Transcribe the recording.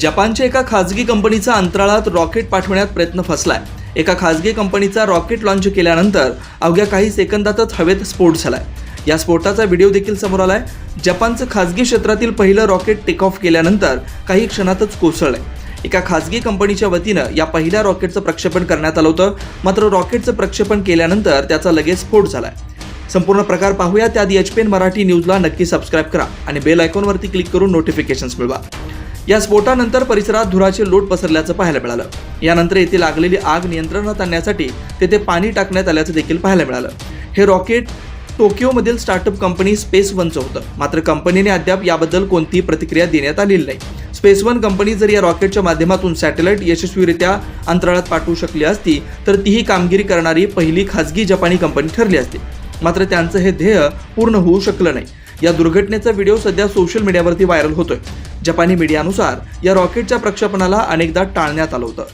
जपानच्या एका खाजगी कंपनीचा अंतराळात रॉकेट पाठवण्यात प्रयत्न फसलाय. एका खाजगी कंपनीचा रॉकेट लॉन्च केल्यानंतर अवघ्या काही सेकंदातच हवेत स्फोट झालाय. या स्फोटाचा व्हिडिओ देखील समोर आलाय. जपानचं खाजगी क्षेत्रातील पहिलं रॉकेट टेक ऑफ केल्यानंतर काही क्षणातच कोसळलंय. एका खाजगी कंपनीच्या वतीनं या पहिल्या रॉकेटचं प्रक्षेपण करण्यात आलं होतं. मात्र रॉकेटचं प्रक्षेपण केल्यानंतर त्याचा लगेच स्फोट झालाय. संपूर्ण प्रकार पाहूया त्याआधी एच पी एन मराठी न्यूजला नक्की सबस्क्राईब करा आणि बेल आयकॉनवरती क्लिक करून नोटिफिकेशन्स मिळवा. या स्फोटानंतर परिसरात धुराचे लोट पसरल्याचं पाहायला मिळालं. यानंतर येथे लागलेली आग नियंत्रणात आणण्यासाठी तेथे पाणी टाकण्यात आल्याचं देखील पाहायला मिळालं. हे रॉकेट टोकियोमधील स्टार्टअप कंपनी स्पेस वनचं होतं. मात्र कंपनीने अद्याप याबद्दल कोणतीही प्रतिक्रिया देण्यात आलेली नाही. स्पेस वन कंपनी जर या रॉकेटच्या माध्यमातून सॅटेलाइट यशस्वीरित्या अंतराळात पाठवू शकली असती तर तीही कामगिरी करणारी पहिली खाजगी जपानी कंपनी ठरली असती. मात्र त्यांचं हे ध्येय पूर्ण होऊ शकलं नाही. या दुर्घटनेचा व्हिडिओ सध्या सोशल मीडियावरती व्हायरल होतोय. जपानी मीडियानुसार या रॉकेटच्या प्रक्षेपणाला अनेकदा टाळण्यात आलं होतं.